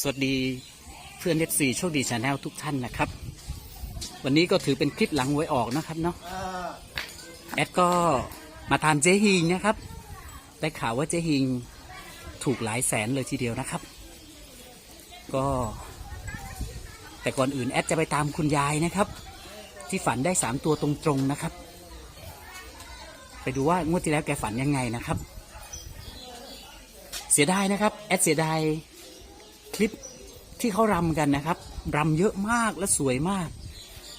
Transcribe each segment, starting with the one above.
สวัสดีเพื่อนเอฟซีโชคดีชาแนลทุกท่านนะครับ วันนี้ก็ถือเป็นคลิปหลังหวยออกนะครับเนาะแอดก็มาตามเจฮิงนะครับ ได้ข่าวว่าเจฮิงถูกหลายแสนเลยทีเดียวนะครับ ก็ แต่ก่อนอื่นแอดจะไปตามคุณยายนะครับ ที่ฝันได้สามตัวตรงๆนะครับ ไปดูว่างวดที่แล้วแกฝันยังไงนะครับ เสียดายนะครับ แอดเสียดาย คลิปที่เขารำกันนะครับรำเยอะมากและสวยมาก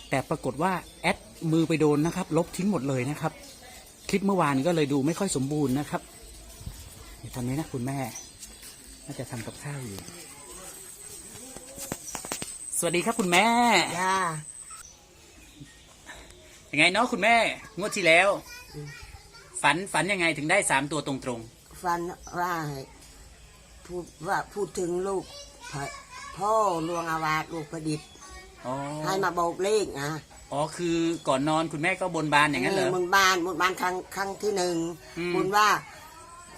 แต่ปรากฏว่าแอดมือไปโดนนะครับ ลบทิ้งหมดเลยนะครับ คลิปเมื่อวานก็เลยดูไม่ค่อยสมบูรณ์นะครับเดี๋ยวทำนี้นะคุณแม่น่าจะทำกับข้าวอยู่ สวัสดีครับคุณแม่จ้ายังไงเนาะคุณแม่ งวดที่แล้วอืมฝันฝันยังไงถึงได้สามตัวตรงฟันว่าให้ พูดว่าพูดถึงลูกพ่อพ่อลวงอาวาสลูกประดิษฐ์ๆอ๋อให้มาบอกเลขนะอ๋อคือก่อนนอนคุณแม่ก็บนบานอย่างนั้นเหรอ บนบ้านบนบ้านครั้งครั้งที่หนึ่งอืม บนว่า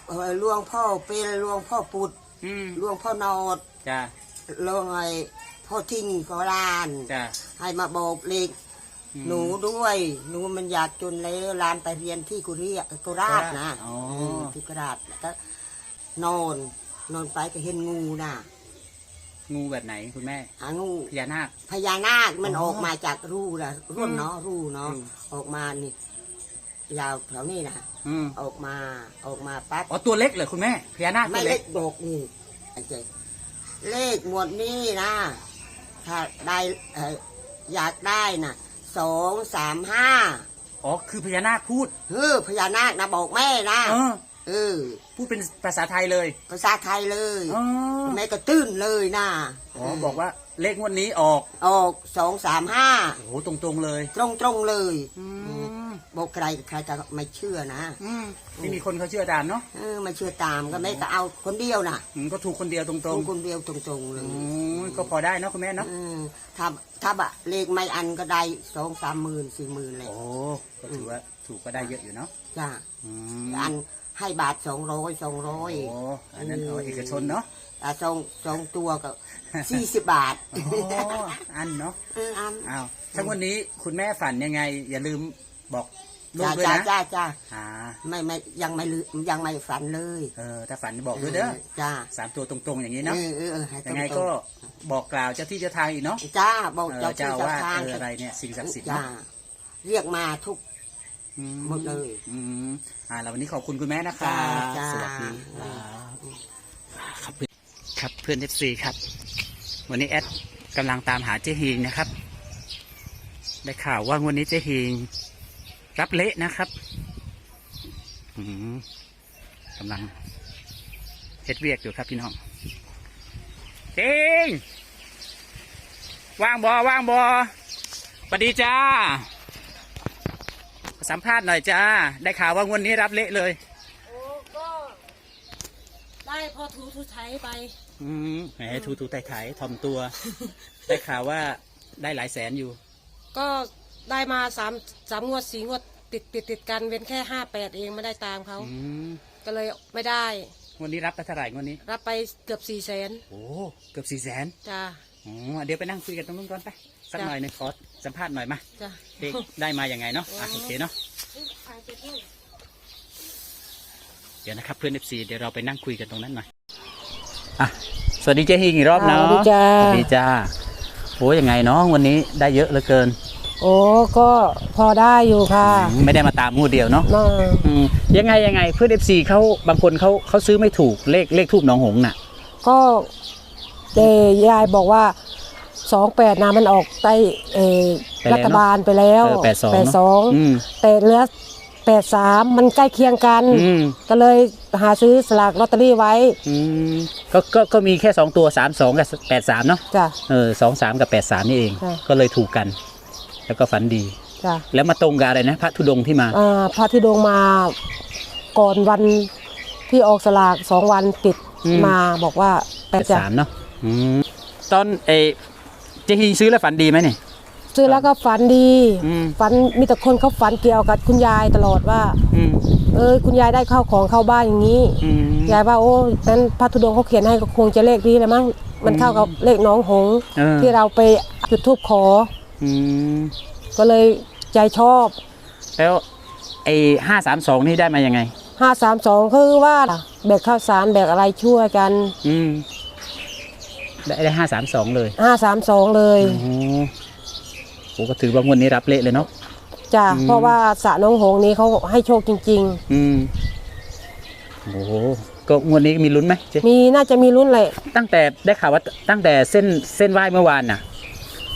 เอ่อลวงพ่อเป็นลวงพ่อปุดอืมลวงพ่อนอดจ้าลวงไอ้พ่อทิ้งพ่อลาน จ้า ให้มาบอกเลขอืม หนูด้วย หนูมันอยากจนแล้วลานไปเรียนที่กุเรียกุราชนะอ๋อเออที่กุราชแล้วก็นอน นอนไปก็เห็นงูน่ะ งูแบบไหนคุณแม่หางูพญานาค พญานาคมันอ๋อออกมาจากรูนะร่วมเนาะรูเนาะอืม ออกมานี่ยาวแถวนี้นะอืมออกมาออกมาปั๊บอ๋อตัวเล็กเหรอคุณแม่พญานาคไม่ตัวเล็เล็กกโดกนี่ไอ้เจ๊เลขหมวดนี้นะถ้าได้เอ่ออยากได้น่ะสองสามห้าอ๋อคือพญานาคพูดเออพญานาคนะบอกแม่นะ เออ เออ พูดเป็นภาษาไทยเลย ภาษาไทยเลยอ๋อแม่ก็ตื้นเลยนะอ๋อบอกว่าเลขงวดนี้ออก ออกสองสามห้าโอ้โหตรงๆเลย ตรงตรงๆเลย อืม บอกใครใครจะไม่เชื่อนะอืมนี่มีคนเขาเชื่อตามเนาะเออไม่เชื่อตามก็แม่ก็เอาคนเดียวนะอืมก็ถูกคนเดียวตรตรงงคนเดียวตรงตรงๆๆเลอืยมก็พอได้เนาะคุณแม่เนาะ เออถ้าถ้าบะเลขไม่อันก็ได้สองสามหมื่นสี่หมื่นเลยโอ้ ก็ถือว่าถูกก็ได้เยอะอยู่เนาะจ้าอืมอันให้บาทสองร้อยสองร้อย โอ้อันนั้นเอาเอกชนเนาะ อะสองสองตัวก็ สี่สิบบาทอ๋อ อันเนาะ เอออันอ้าวถ้าวันนี้คุณแม่ฝันยังไง อย่าลืมบอก ลูกจ้าด้วยจ้านะจ้าจ้าอ่าไม่ไม่ยังไม่ลืมยังไม่ฝันเลยเออถ้าฝันบอกด้วยเด้อจ้าสามตัวตรงๆอย่างนี้เนาะเออเออเออให้ตรยังไงๆก็บอกกล่าวเจ้าที่เจ้าทางอีกเนาะจ้าบอกเออเจ้าเจ้าที่เจ้าว่าทางเอออะไรเนี่ยสิ่งศักดิ์สิทธิ์จ้าเนาะเรียกมาทุก อืหมดเลยอืมอ่าแล้ววันนี้ขอบคุณคุณแม่นะครับจ้า สวัสดีครับครับเพื่อนครับเพื่อนเอฟซีครับ วันนี้แอดกำลังตามหาเจ๊ฮิงนะครับ ได้ข่าวว่างวันนี้เจ๊ฮิง รับเละนะครับอืมกำลังเฮ็ดเวียกอยู่ครับพี่น้องเจ๊งว่างบอว่างบอสวัสดีจ้า สัมภาษณ์หน่อยจ้า ได้ข่าวว่างวันนี้รับเละเลย โอ้ก็ได้พอถูถูไถไป อืมแหมถูถูไถ่ไถ่ถ่อมตัว ได้ข่าวว่าได้หลายแสนอยู่ ก็ ได้มาสามสามงวดสี่งวดติดติดติดกันเว้นแค่ห้าแปดเองไม่ได้ตามเขา อืมก็เลยไม่ได้วันนี้รับไปเท่าไหร่งวันนี้ รับไปเกือบสี่แสนโอ้เกือบสี่แสนจ้า อ๋อเดี๋ยวไปนั่งคุยกันตรงนู้นก่อนไปสักจ้ะ หน่อยหนึงขอสัมภาษณ์หน่อยมาจ้า เด็กได้มาอย่างไงเนาะอะโอเคเนาะเดี๋ยวนะครับเพื่อนเอฟซีเดี๋ยวเราไปนั่งคุยกันตรงนั้นหน่อยอะสวัสดีเจ๊ฮิงอีกรอบเนาะสวัสดีจ้า สวัสดีจ้าโอ้ยังไงเนาะวันนี้ได้เยอะเหลือเกิน โอ้ก็พอได้อยู่ค่ะอืมไม่ได้มาตามงูเดียวเนาะมาอืมยังไงยังไงเพื่อนเอฟซีเขาบางคนเขาเขาซื้อไม่ถูกเลขเลขทูบหนองหงส์น่ะ ก็เดยายบอกว่าสองแปดนะมันออกใต้เออไปแล้วเนอะรัฐบาลไปแล้วเออแปดสองแปดสองอืมแต่เหลือแปดสามมันใกล้เคียงกัน อืมก็เลยหาซื้อสลากลอตเตอรี่ไว้อืมก็ก็ก็มีแค่สองตัวสามสองกับแปดสามเนาะจ้ะ เออสองสามกับแปดสามนี่เอง ค่ะ ก็เลยถูกกัน แล้วก็ฝันดี จ้ะแล้วมาตรงกับอะไรนะพระธุดงค์ที่มา อ่าพระธิดงมาก่อนวันที่ออกสลากสองวันติดอืม มาบอกว่าแปดจะสามเนาะอืมตอนเอเจฮีซื้อแล้วฝันดีไหมเนี่ยซื้อแล้วก็ฝันดีอืมฝันมีแต่คนเขาฝันเกี่ยวกับคุณยายตลอดว่า อืมเออคุณยายได้เข้าวของเข้าบ้านอย่างนี้ อืม ยายว่าโอ้นั้นพระธุดงค์เขาเขียนให้ก็คงจะเลขดีแหล้วมั้งมันเข้ากับเลขน้องหงส์เออ ที่เราไปจุดทูบขอ อืมก็เลยใจชอบแล้วไอ้ห้าสามสองนี่ได้มายังไง532คือว่าแบกข้าวสารแบกอะไรช่วยกันอืมได้ได้ห้าสามสองเลย532เลยโอ้โหโหก็ถือว่างวดนี้รับเละเลยเนาะ จ้ะอืม เพราะว่าสระน้องหงส์นี้เขาให้โชคจริง อืมโอ้โหก็งวดนี้มีลุ้นไหมเจ๊ๆ มีน่าจะมีรุ่นแหละตั้งแต่ได้ข่าวว่าตั้งแต่เส้นเส้นไหว้เมื่อวานน่ะ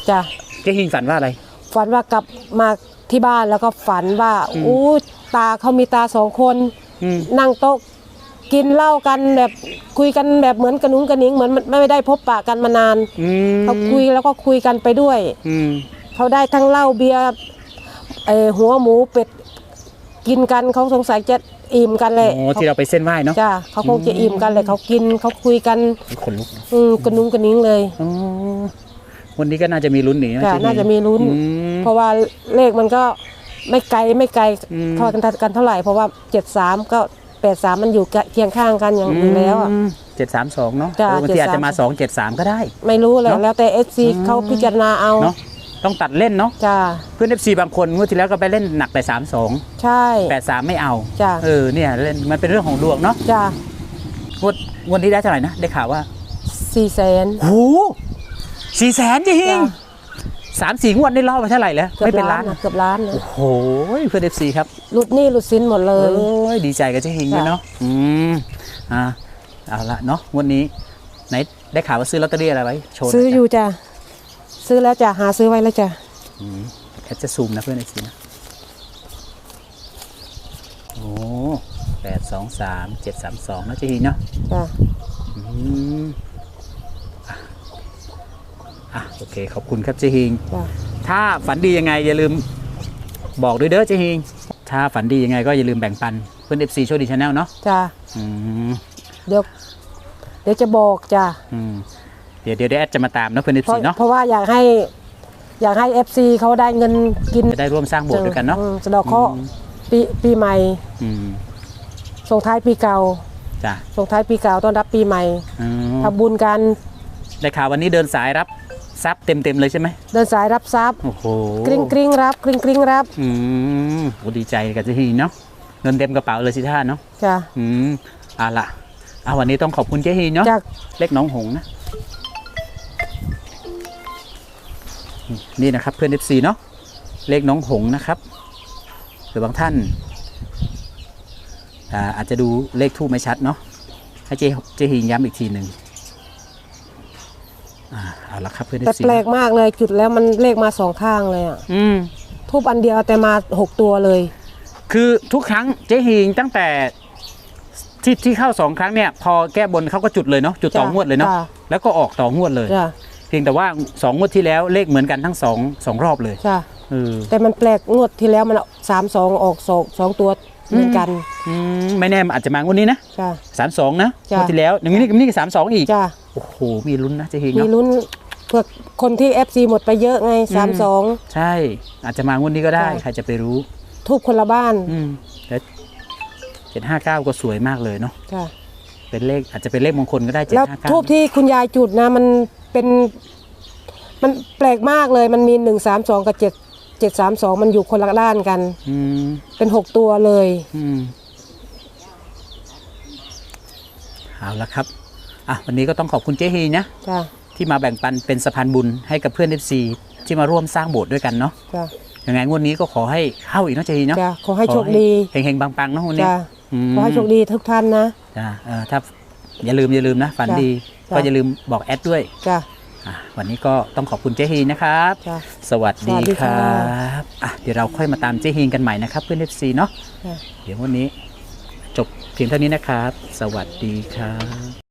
จ้ะ เจ๊หิงฝันว่าอะไร ฝันว่ากลับมาที่บ้านแล้วก็ฝันว่าอืม อู้ตาเขามีตาสองคน อืมนั่งโต๊ะกินเหล้ากันแบบคุยกันแบบเหมือนกระนุ้งกระนิ้งเหมือนไม่ไม่ได้พบปะกันมานานอืมเขาคุยแล้วก็คุยกันไปด้วย อืมเขาได้ทั้งเหล้าเบียร์เออหัวหมูเป็ดกินกันเขาสงสัยจะอิ่มกันแหละโอ้ที่เราไปเส้นไหว้เนาะจ้าเขาคงจะอิ่มกันเลยเขากินเขาคุยกันขนลุกเนอะอืมกระนุ้งกระนิ้งเลย อ๋อ วันนี้ก็น่าจะมีลุ้นหนีจ้ะเจ๊หิงน่าจะมีลุ้นอืมเพราะว่าเลขมันก็ไม่ไกลไม่ไกลอืมเท่ากันกันเท่าไหร่เพราะว่าเจ็ดสามก็แปดสามมันอยู่เคียงข้างกันอย่างอยู่แล้วอะเจ็ดสามสองเนาะจ้ะเออบางทีอาจจะมา732สองเจ็ดสามก็ได้ ไม่รู้แหละเนอะแล้วแต่เอฟซีอืมเขาพิจารณาเอาเนาะต้องตัดเล่นเนาะจ้าเพื่อนเอฟซีบางคนงวดที่แล้วก็ไปเล่นหนักแต่สามสองใช่แปดสามไม่เอาจ้ะเออเนี่ยเล่นมันเป็นเรื่องของดวงเนาะจ้างวดงวดนี้ได้เท่าไหร่นะได้ข่าวว่าสี่แสนโห สี่แสนจริงจ้ะสามสี่งวดนี่ล่อไปเท่าไหร่แล้วเกือไม่บเป็นล้าล้านนนะเกือบล้านนะโอ้โหเพื่อนเอฟซีครับหลุดหนี้หลุดสินหมดเลเอ้ยยดีใจกับเจ๊ฮิงด้วยจ้ะเนาะอืมอ่าเอาละเนาะงวดนี้ไหนได้ข่าวว่าซื้อลอตเตอรี่อะไรไว้โชว์หน่ซื้อจ้ะอยู่จ้ะซื้อแล้วจ้ะหาซื้อไว้แล้วจ้ะอืมแอดจะซูมนะเพื่อนเอฟซีนะโอ้แปดสองสามเจ็ดสามสองนะเจ๊ฮิงเนาะจ้ะอืมอะอะ โอเค ขอบคุณครับเจฮิง จ้ะถ้าฝันดียังไงอย่าลืมบอกด้วยเด้อเจฮิง ถ้าฝันดียังไงก็อย่าลืมแบ่งปันเพื่อน FC โชคดีชาแนลเนาะจ้ะอืมเดี๋ยวเดี๋ยวจะบอกจ้ะอืมเดี๋ยวเดี๋ยวเดี๋ยวแอดจะมาตามนะเพื่อน เพ FC ราะเนาะเพราะว่าอยากให้ อยากให้เอฟซีเขาได้เงินกินจะได้ร่วมสร้างโบสถ์ด้วยกันเนาะ อืมสะเดอกเคราะห์อืมปีปีใหม่ อืมส่งท้ายปีเก่า จ้ะส่งท้ายปีเก่าต้อนรับปีใหม่อืมทำบุญกัน ได้ข่าววันนี้เดินสายรับ ทรัพย์เต็มเต็มๆเลยใช่ไหมเดินสายรับทรัพย์โอ้โหกริ้งกริ้งรับกริ้งกริ้งรับ อืมโอ้ดีใจกับเจฮิงเนาะเงินเต็มกระเป๋าเลยสิท่าเนาะจ้ะอืมเอาละเอาวันนี้ต้องขอบคุณเจ๊ฮีเนาะจากเล็กน้องหงส์นะนี่นะครับเพื่อน FC เนาะเลขน้องหงส์นะครับหรือบางท่านอ่าอาจจะดูเลขทูบไม่ชัดเนาะให้เจเจฮิงย้ำอีกทีหนึ่ง อ่าเอาละครับเพื่อนแต่ FC แปลกมากเลยจุดแล้วมันเลขมาสองข้างเลยอะอืม ทูบอันเดียวแต่มาหกตัวเลย คือทุกครั้งเจ๊ฮิงตั้งแต่ที่ที่เข้าสองครั้งเนี่ย พอแก้บนเขาก็จุดเลยเนาะจุดต่องวดเลยเนาะจ้ะ แล้วก็ออกต่องวดเลย จ้ะเพียงแต่ว่าสองงวดที่แล้วเลขเหมือนกันทั้งสองสองรอบเลยจ้ะเออแต่มันแปลกงวดที่แล้วมันสามสองออกสองสองตัว เหมือนกันอืมไม่แน่มันอาจจะมางวดนี้นะจ้ะ สามสองนะจ้ะงวดที่แล้วอย่างนี้นี่ก็สามสองอีกจ้ะโอ้โหมีลุ้นนะเจ๊ฮิงมีเนาะ ลุ้นเพื่อคนที่ FC หมดไปเยอะไงสามสอง ใช่ อาจจะมางวดนี้ก็ได้ ใช่ ใครจะไปรู้ ทูบคนละบ้านอืมแล้วเจ็ดห้าเก้าก็สวยมากเลยเนาะจ้ะเป็นเลขอาจจะเป็นเลขมงคลก็ได้เจ็ดแล้วห้าเก้าทูบที่คุณยายจุดนะ มันเป็น มันแปลกมากเลยมันมีหนึ่งสามสองกับเจ็ด เจ็ดสามสองมันอยู่คนละด้านกัน อืมเป็นหกตัวเลย อืมเอาละครับอะวันนี้ก็ต้องขอบคุณเจ๊ฮีนะ จ้ะ ที่มาแบ่งปันเป็นสะพานบุญให้กับเพื่อน FC ที่มาร่วมสร้างโบสถ์ด้วยกันเนาะจ้ะ ยังไงงวดนี้ก็ขอให้เข้าอีกเนาะเจ๊ฮีเนาะจ้ะ ขอให้โชคดีเฮงๆปังๆเนาะวันนี้จ้ะมขอให้โชคดีทุกท่านนะ จ้ะเออถ้าอย่าลืมอย่าลืมนะ ฝันจ้ะดี จ้ะ ก็อย่าลืมบอกแอดด้วย จ้ะ อะวันนี้ก็ต้องขอบคุณเจ๊ฮีนะครับ จ้ะ สวัสดีสวัสดีครค่ะับอะเดี๋ยวเราค่อยมาตามเจ๊ฮีกันใหม่นะครับ เพื่อน FC เนาะจ้ะเดี๋ยววันนี้จบเพียงเท่านี้นะครับ สวัสดีครับ